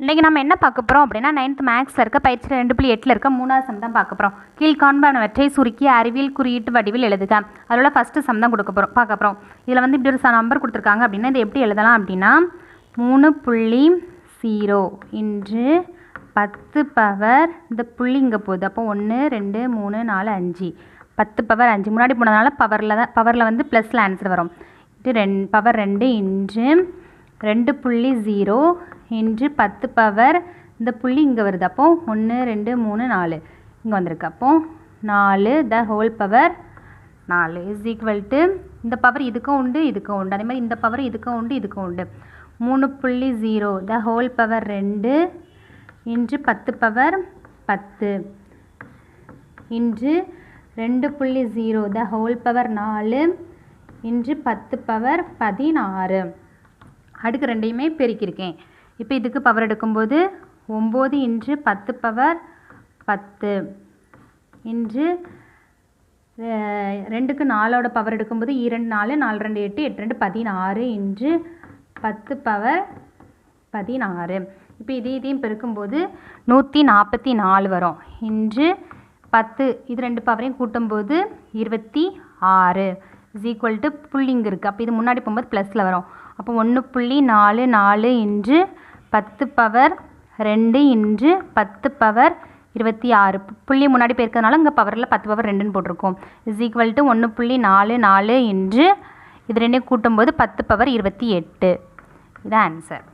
இன்றைக்கி நம்ம என்ன பார்க்க போகிறோம் அப்படின்னா நைன்த் மேக்ஸில் இருக்க பயிற்சி ரெண்டு புள்ளி எட்டில் இருக்க மூணாவது சம் தான் பார்க்க போகிறோம் கீழ்காண்பானவற்றை சுருக்கி அறிவியல் குறியீட்டு வடிவில் எழுதுக. அதோட ஃபஸ்ட்டு சம் தான் கொடுக்க போகிறோம் பார்க்க போகிறோம் இதில் வந்து இப்படி ஒரு நம்பர் கொடுத்துருக்காங்க அப்படின்னா இதை எப்படி எழுதலாம் அப்படின்னா மூணு புள்ளி ஜீரோ இன்று பத்து பவர் இந்த புள்ளி இங்கே போகுது. அப்போ ஒன்று ரெண்டு மூணு நாலு அஞ்சு. பத்து பவர் அஞ்சு. முன்னாடி போனதுனால பவரில் தான் பவரில் வந்து ப்ளஸில் ஆன்சர் வரும். இது ரெண் பவர் ரெண்டு இன்று ரெண்டு புள்ளி ஜீரோ இன்று பத்து பவர். இந்த புள்ளி இங்கே வருது. அப்போ ஒன்று ரெண்டு மூணு நாலு. இங்கே வந்திருக்கு. அப்போ நாலு த ஹோல் பவர். நாலு இஸ் ஈக்குவல் டு இந்த பவர் இதுக்கும் உண்டு இதுக்கும் உண்டு. அதே மாதிரி இந்த பவர் இதுக்கும் உண்டு இதுக்கும் உண்டு. மூணு புள்ளி ஜீரோ த ஹோல் பவர் ரெண்டு. இன்று பத்து பவர் பத்து. இன்று ரெண்டு புள்ளி ஜீரோ த ஹோல் பவர் நாலு. இன்று பத்து பவர் பதினாறு. அடுக்கு ரெண்டையுமே பெருக்கியிருக்கேன். இப்போ இதுக்கு பவர் எடுக்கும்போது ஒம்பது இன்று பத்து பவர் பத்து. இன்று அஹ், ரெண்டுக்கு நாலோட பவர் எடுக்கும்போது இரண்டு நாலு நாலு ரெண்டு எட்டு எட்டு ரெண்டு பதினாறு இன்று பத்து பவர் பதினாறு. இப்போ இதே இதையும் பெருக்கும்போது நூற்றி நாற்பத்தி நாலு வரும். இன்று பத்து இது ரெண்டு பவரையும் கூட்டும்போது இருபத்தி ஆறு இஸ் ஈக்குவல் டு புள்ளிங்க இருக்குது அப்போ இது முன்னாடி போகும்போது ப்ளஸில் வரும். அப்போ ஒன்று புள்ளி நாலு நாலு இன்று பத்து பவர் ரெண்டு இன்று பத்து பவர் இருபத்தி ஆறு. புள்ளி முன்னாடி போயிருக்கிறதுனால இங்கே பவரில் பத்து பவர் ரெண்டுன்னு போட்டிருக்கோம். இஸ் ஈக்குவல் டு ஒன்று புள்ளி நாலு நாலு இன்று இது ரெண்டையும் கூட்டும்போது பத்து பவர் இருபத்தி எட்டு. இதான் ஆன்சர்